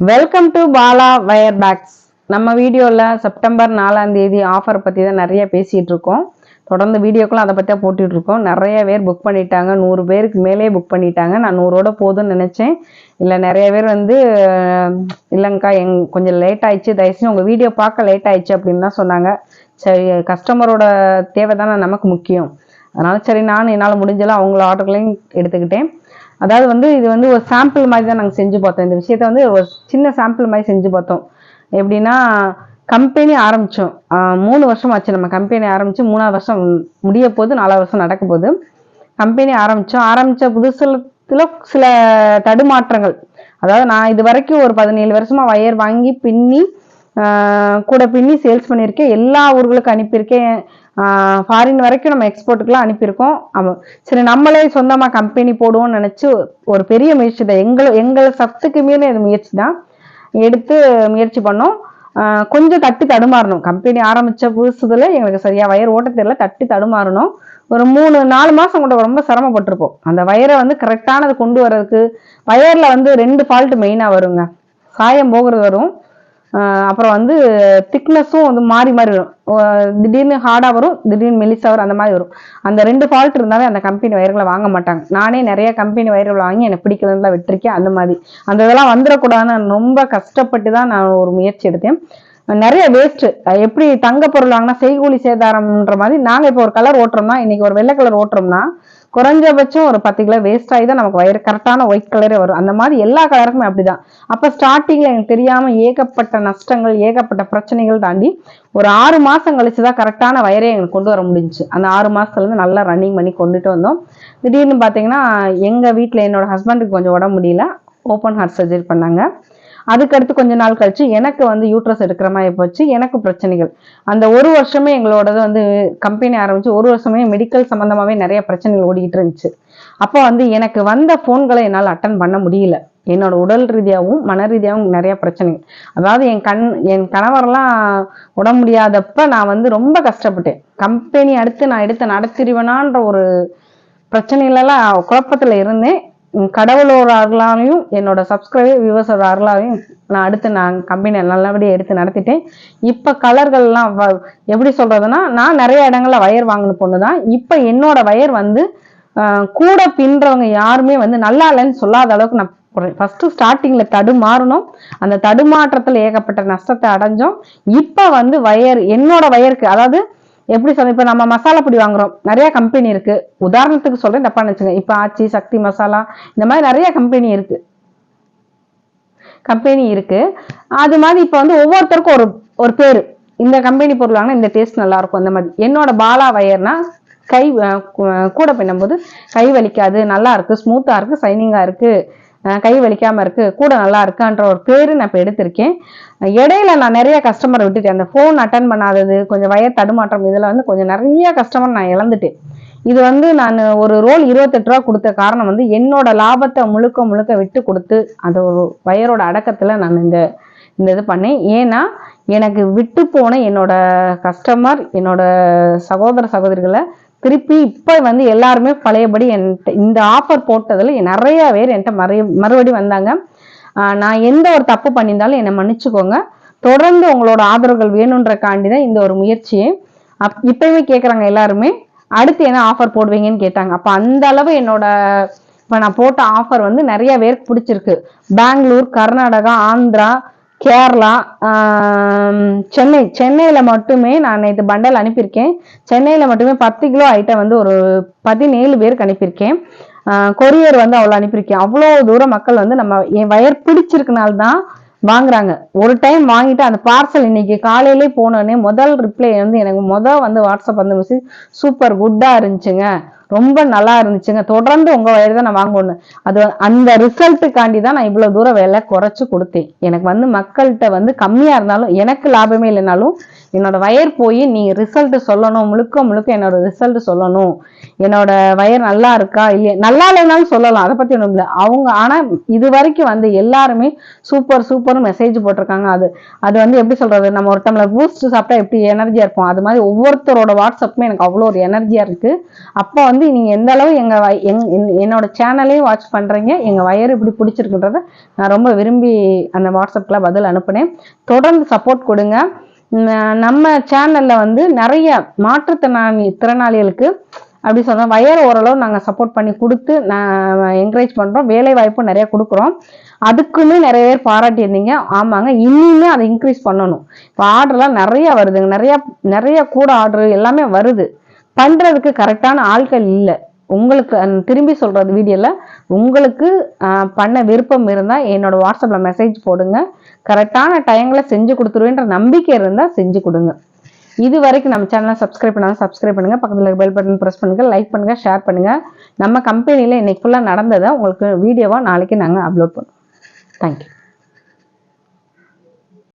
Welcome to Bala wire bags நம்ம வீடியோவில் September நாலாம் தேதி ஆஃபர் பற்றி தான் நிறைய பேசிகிட்டு இருக்கோம். தொடர்ந்து வீடியோக்களும் அதை பற்றி தான் போட்டுட்டு இருக்கோம். நிறைய பேர் புக் பண்ணிட்டாங்க. நூறு பேருக்கு மேலே புக் பண்ணிட்டாங்க. நான் நூறோட போதும்னு நினச்சேன். இல்லை நிறைய பேர் வந்து இல்லைங்கக்கா எங் கொஞ்சம் லேட் ஆயிடுச்சு. தயவுசெய்து உங்கள் வீடியோ பார்க்க லேட் ஆயிடுச்சு அப்படின்னு தான் சொன்னாங்க. சரி கஸ்டமரோட தேவை தானே நமக்கு முக்கியம். அதனால் சரி நான் என்னால் முடிஞ்சலாம் அவங்கள ஆர்டர்களையும் எடுத்துக்கிட்டேன். அதாவது வந்து இது வந்து ஒரு சாம்பிள் மாதிரி தான் நாங்கள் செஞ்சு பார்த்தோம். இந்த விஷயத்த வந்து ஒரு சின்ன சாம்பிள் மாதிரி செஞ்சு பார்த்தோம். எப்படின்னா கம்பெனி ஆரம்பித்தோம் மூணு வருஷம் ஆச்சு நம்ம கம்பெனி ஆரம்பித்து மூணாவது வருஷம் முடிய போது நாலாவது வருஷம் நடக்க போது கம்பெனி ஆரம்பித்தோம் ஆரம்பித்த புதுசுல சில தடுமாற்றங்கள். அதாவது நான் இது வரைக்கும் ஒரு பதினேழு வருஷமாக வயர் வாங்கி பின்னி கூட பின்னி சேல்ஸ் பண்ணியிருக்கேன். எல்லா ஊர்களுக்கும் அனுப்பியிருக்கேன். ஃபாரின் வரைக்கும் நம்ம எக்ஸ்போர்ட்டுக்குலாம் அனுப்பியிருக்கோம். ஆமாம் சரி நம்மளே சொந்தமாக கம்பெனி போடுவோம்னு நினச்சி ஒரு பெரிய முயற்சி தான். எங்களை எங்கள் சத்துக்கு மீறின இது முயற்சி தான். எடுத்து முயற்சி பண்ணோம். கொஞ்சம் தட்டி தடுமாறணும். கம்பெனி ஆரம்பித்த புதுசுதில் எங்களுக்கு சரியாக வயர் ஓட்ட தெரியல. தட்டி தடுமாறணும். ஒரு மூணு நாலு மாதம் கூட ரொம்ப சிரமப்பட்டிருப்போம். அந்த வயரை வந்து கரெக்டானது கொண்டு வர்றதுக்கு வயரில் வந்து ரெண்டு ஃபால்ட்டு மெயினாக வருங்க. சாயம் போகிறது வரும். அப்புறம் வந்து திக்னஸும் வந்து மாறி மாறி வரும். திடீர்னு ஹார்டாக வரும் திடீர்னு மெலிசாக வரும் அந்த மாதிரி வரும். அந்த ரெண்டு ஃபால்ட் இருந்தாலே அந்த கம்பெனி வயர்களை வாங்க மாட்டாங்க. நானே நிறைய கம்பெனி வயர்களை வாங்கி எனக்கு பிடிக்கலன்னு விட்டுருக்கேன் அந்த மாதிரி. அந்த இதெல்லாம் வந்துடக்கூடாதுன்னு ரொம்ப கஷ்டப்பட்டு தான் நான் ஒரு முயற்சி எடுத்தேன். நிறைய வேஸ்ட்டு எப்படி தங்க பொருள் வாங்கினா செய்கூலி சேதாரம்ன்ற மாதிரி நாங்கள் இப்போ ஒரு கலர் ஓட்டுறோம்னா இன்னைக்கு ஒரு வெள்ளை கலர் ஓட்டுறோம்னா குறைஞ்சபட்சம் ஒரு பத்து கிலோ வேஸ்ட் ஆகி தான் நமக்கு வயிறு கரெக்டான ஒயிட் கலரே வரும். அந்த மாதிரி எல்லா கலருக்குமே அப்படிதான். அப்போ ஸ்டார்டிங்கில் எனக்கு தெரியாமல் ஏகப்பட்ட நஷ்டங்கள் ஏகப்பட்ட பிரச்சனைகள் தாண்டி ஒரு ஆறு மாதம் கழிச்சு தான் கரெக்டான வயரே எங்களுக்கு கொண்டு வர முடிஞ்சுச்சு. அந்த ஆறு மாதத்துலேருந்து நல்லா ரன்னிங் பண்ணி கொண்டுட்டு வந்தோம். திடீர்னு பார்த்தீங்கன்னா எங்கள் வீட்டில் என்னோட ஹஸ்பண்டுக்கு கொஞ்சம் உடம்பு முடியல. ஓப்பன் ஹார்ட் சர்ஜரி பண்ணாங்க. அதுக்கடுத்து கொஞ்ச நாள் கழிச்சு எனக்கு வந்து யூட்ரஸ் எடுக்கிற மாதிரி போச்சு. எனக்கு பிரச்சனைகள். அந்த ஒரு வருஷமே எங்களோடது வந்து கம்பெனி ஆரம்பிச்சு ஒரு வருஷமே மெடிக்கல் சம்மந்தமாகவே நிறைய பிரச்சனைகள் ஓடிக்கிட்டு இருந்துச்சு. அப்போ வந்து எனக்கு வந்த ஃபோன்களை என்னால் அட்டன் பண்ண முடியல. என்னோட உடல் ரீதியாகவும் மன ரீதியாகவும் நிறைய பிரச்சனைகள். அதாவது என் கண் என் கணவரெல்லாம் உடம்பு முடியாதப்ப நான் வந்து ரொம்ப கஷ்டப்பட்டேன். கம்பெனி அடுத்து நான் எடுத்து நடத்திடுவேனான்ற ஒரு பிரச்சனைகளெல்லாம் குழப்பத்தில் இருந்தேன். கடவுளோட அருளாலையும் என்னோட சப்ஸ்கிரைபர் வியூவர்ஸோட அருளாலையும் நான் அடுத்து நான் கம்பெனி நல்லபடியாக எடுத்து நடத்திட்டேன். இப்போ கலர்கள்லாம் வ- எப்படி சொல்றதுன்னா நான் நிறைய இடங்களில் வயர் வாங்கின பொண்ணு தான் இப்போ என்னோட வயர் வந்து கூட பின்றவங்க யாருமே வந்து நல்லா இல்லைன்னு சொல்லாத அளவுக்கு நான் ஃபர்ஸ்ட் ஸ்டார்டிங்ல தடுமாறணும். அந்த தடுமாற்றத்துல ஏகப்பட்ட நஷ்டத்தை அடைஞ்சோம். இப்போ வந்து வயர் என்னோட வயருக்கு அதாவது எப்படி சொல்ல இப்போ நம்ம மசாலா பொடி வாங்குறோம். நிறைய கம்பெனி இருக்கு. உதாரணத்துக்கு சொல்றேன் தப்பா நினைச்சுங்க இப்போ ஆச்சி சக்தி மசாலா இந்த மாதிரி நிறைய கம்பெனி இருக்கு. கம்பெனி இருக்கு. அது மாதிரி இப்போ வந்து ஒவ்வொருத்தருக்கும் ஒரு ஒரு பேர். இந்த கம்பெனி பொருள் வாங்கினா இந்த டேஸ்ட் நல்லா இருக்கும் அந்த மாதிரி. என்னோட பாலா வயர்னா கை கூட பின்னும்போது கை வலிக்காது நல்லா இருக்கு ஸ்மூத்தா இருக்கு சைனிங்கா இருக்கு. கை வலிக்காமல் இருக்குது கூட நல்லா இருக்கான்ற ஒரு பேர் நான் இப்போ எடுத்திருக்கேன். இடையில நான் நிறைய கஸ்டமரை விட்டுட்டேன். அந்த ஃபோன் அட்டன் பண்ணாதது கொஞ்சம் வயர் தடுமாற்றம் இதில் வந்து கொஞ்சம் நிறைய கஸ்டமர் நான் இழந்துட்டேன். இது வந்து நான் ஒரு ரோல் இருபத்தெட்டு ரூபா கொடுத்த காரணம் வந்து என்னோட லாபத்தை முழுக்க முழுக்க விட்டு கொடுத்து அந்த ஒரு வயரோட அடக்கத்தில் நான் இந்த இந்த இது பண்ணேன். ஏன்னா எனக்கு விட்டு போன என்னோட கஸ்டமர் என்னோட சகோதர சகோதரிகளை திருப்பி இப்போ வந்து எல்லாருமே பழையபடி என்கிட்ட இந்த ஆஃபர் போட்டதில் நிறைய பேர் என்கிட்ட மறு மறுபடி வந்தாங்க. நான் எந்த ஒரு தப்பு பண்ணியிருந்தாலும் என்னை மன்னிச்சுக்கோங்க. தொடர்ந்து உங்களோட ஆதரவுகள் வேணுன்றக்காண்டி தான் இந்த ஒரு முயற்சியை. அப் இப்பயுமே கேட்குறாங்க எல்லாருமே அடுத்து என்ன ஆஃபர் போடுவீங்கன்னு கேட்டாங்க. அப்போ அந்த அளவு என்னோட இப்போ நான் போட்ட ஆஃபர் வந்து நிறைய பேருக்கு பிடிச்சிருக்கு. பெங்களூர் கர்நாடகா ஆந்திரா கேரளா சென்னை சென்னையில் மட்டுமே நான் நேற்று பண்டல் அனுப்பியிருக்கேன். சென்னையில் மட்டுமே பத்து கிலோ ஐட்டம் வந்து ஒரு பதினேழு பேருக்கு அனுப்பியிருக்கேன். கொரியர் வந்து அவ்வளோ அனுப்பியிருக்கேன். அவ்வளோ தூரம் மக்கள் வந்து நம்ம என் வயர் பிடிச்சிருக்கனால்தான் வாங்குறாங்க. ஒரு டைம் வாங்கிட்டு அந்த பார்சல் இன்னைக்கு காலையிலே போனோடனே முதல் ரிப்ளை வந்து எனக்கு முதல் வந்து வாட்ஸ்அப் வந்து மெசேஜ் சூப்பர் குட்டாக இருந்துச்சுங்க. ரொம்ப நல்லா இருந்துச்சுங்க. தொடர்ந்து உங்க வயிறு தான் நான் வாங்கணும். அது அந்த ரிசல்ட்டுக்காண்டி தான் நான் இவ்வளவு தூரம் விலை குறைச்சு கொடுத்தேன். எனக்கு வந்து மக்கள்கிட்ட வந்து கம்மியா இருந்தாலும் எனக்கு லாபமே இல்லைனாலும் என்னோட வயர் போய் நீ ரிசல்ட் சொல்லணும் முழுக்க முழுக்க என்னோட ரிசல்ட் சொல்லணும். என்னோட வயர் நல்லா இருக்கா இல்லையா? நல்லா இல்லைனாலும் சொல்லலாம். அதை பத்தி ஒன்றும் இல்லை. அவங்க ஆனா இது வரைக்கும் வந்து எல்லாருமே சூப்பர் சூப்பர் மெசேஜ் போட்டிருக்காங்க. அது அது வந்து எப்படி சொல்றது? நம்ம ஒரு டம்ளர் பூஸ்ட் சாப்பிட்டா எப்படி எனர்ஜியா இருக்கும்? அது மாதிரி ஒவ்வொருத்தரோட வாட்ஸ்அப்புமே எனக்கு அவ்வளோ ஒரு எனர்ஜியா இருக்கு. அப்போ வந்து வந்து நீங்கள் எந்த அளவு எங்கள் வ- எங்- என்- என்னோட சேனலையும் வாட்ச் பண்ணுறீங்க எங்கள் வயர் இப்படி பிடிச்சிருக்குன்றத நான் ரொம்ப விரும்பி அந்த வாட்ஸ்அப்பில் பதில் அனுப்புனேன். தொடர்ந்து சப்போர்ட் கொடுங்க. நம்ம சேனலில் வந்து நிறைய மாற்றுத்திறனாளி திறனாளிகளுக்கு அப்படி சொன்னால் வயர் ஓரளவு நாங்கள் சப்போர்ட் பண்ணி கொடுத்து நான் என்கரேஜ் பண்ணுறோம் வேலை வாய்ப்பும் நிறைய கொடுக்குறோம். அதுக்குமே நிறைய பேர் பாராட்டியிருந்தீங்க ஆமாங்க இன்னுமே அதை இன்க்ரீஸ் பண்ணணும். இப்போ ஆர்டர்லாம் நிறைய வருதுங்க. நிறையா நிறைய கூட ஆர்டர் எல்லாமே வருது. பண்ணுறதுக்கு கரெக்டான ஆட்கள் இல்லை. உங்களுக்கு திரும்பி சொல்கிறது வீடியோவில் உங்களுக்கு பண்ண விருப்பம் இருந்தால் என்னோடய வாட்ஸ்அப்பில் மெசேஜ் போடுங்க. கரெக்டான டைமில் செஞ்சு கொடுத்துருவேன்ற நம்பிக்கை இருந்தால் செஞ்சு கொடுங்க. இது வரைக்கும் நம்ம சேனலை சப்ஸ்கிரைப் பண்ணாலும் சப்ஸ்கிரைப் பண்ணுங்கள் பக்கத்தில் இருக்க பெல் பட்டன் ப்ரெஸ் பண்ணுங்கள் லைக் பண்ணுங்கள் ஷேர் பண்ணுங்கள் நம்ம கம்பெனியில் இன்றைக்கி ஃபுல்லாக நடந்ததை உங்களுக்கு வீடியோவாக நாளைக்கு நாங்கள் அப்லோட் பண்ணுவோம். தேங்க்யூ